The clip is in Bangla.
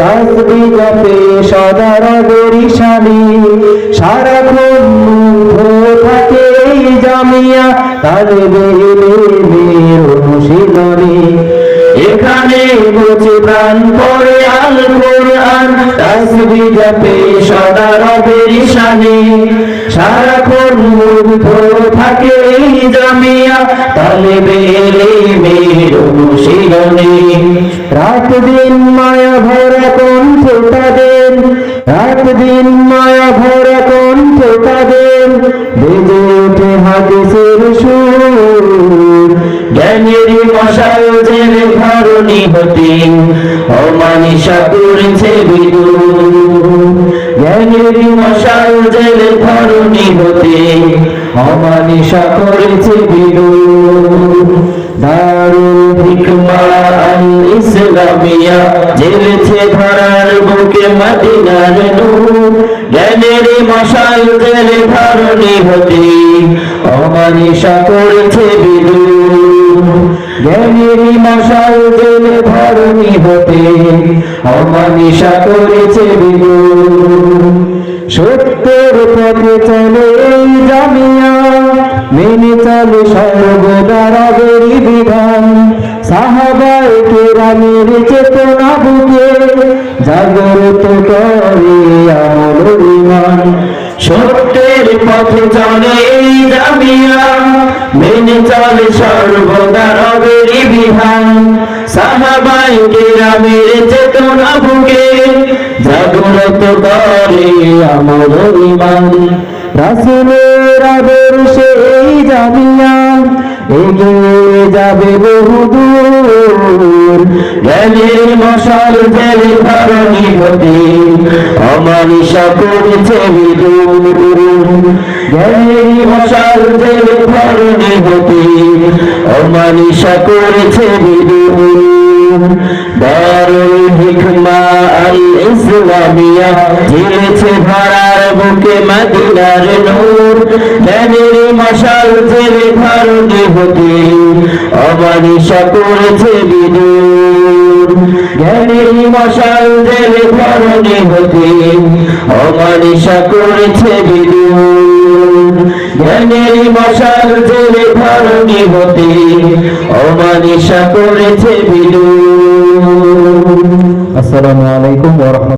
তাসবি জপে সদার গরিশানি সারাক্ষণ মুগ্ধ থাকে জামিয়া বেলে এখানে বুঝে প্রাণ পড়ে আল কোরআন তাসবি জপে সদার গরিশানি সারাক্ষণ মুগ্ধ থাকে জামিয়া তালে বেলে মেয়ের অনুশীলনী। রাত দিন মায়া ভরা তাদের রাত দিন মায়া ভরা কণ্ঠ তাদের, বেজে ওঠে হাদিসের সুর। জ্ঞানের মশাল জেলে ধরণী হতে অমানিসা করেছে বিদুর। জ্ঞানের মশাল জেলে ধরণী হতে অমানিসা করেছে বিদুর। দারুল হিকমা আল ইসলামিয়া জেলেছে ধরার বুকে মদিনার নূর। জ্ঞানের মশাল জেলে হতে অমানিসা বিদুর। জ্ঞানের মশাল জেলে হতে অমানিসা করেছে সত্যের পথে চলে জামিয়া, মেনে চলে সর্বদা বিধান। সাহাবায় কেরামের চেতনা বুকে জাগরত করে আমল ইমান সত্যের পথে চলে এই জামিয়া, মেনে চলে সর্বদা রবের বিধান। সাহাবায় কেরামের চেতনা বুকে জাগরত করে আমল ইমান রাসুলের আদর্শে এই জামিয়া এগিয়ে যাবে বহু দূর জ্ঞানের মশাল জেলে ধরণী হতে অমানিসা করেছে জ্ঞানের মশাল জেলে ধরণী হতে অমানিসা করেছে দারুল হিকমা আল ইসলামিয়া ঝিলেছে ধরার বুকে মদিনার নূর। মশাল জেলে ধরণী হতে অমানিসা করেছে বিদুর জ্ঞানের মশাল জেলে ধরণী হতে অমানিসা করেছে বিদুর জ্ঞানের মশাল জেলে ধরণী হতে অমানিসা করেছে বিদুর আসসালামু আলাইকুম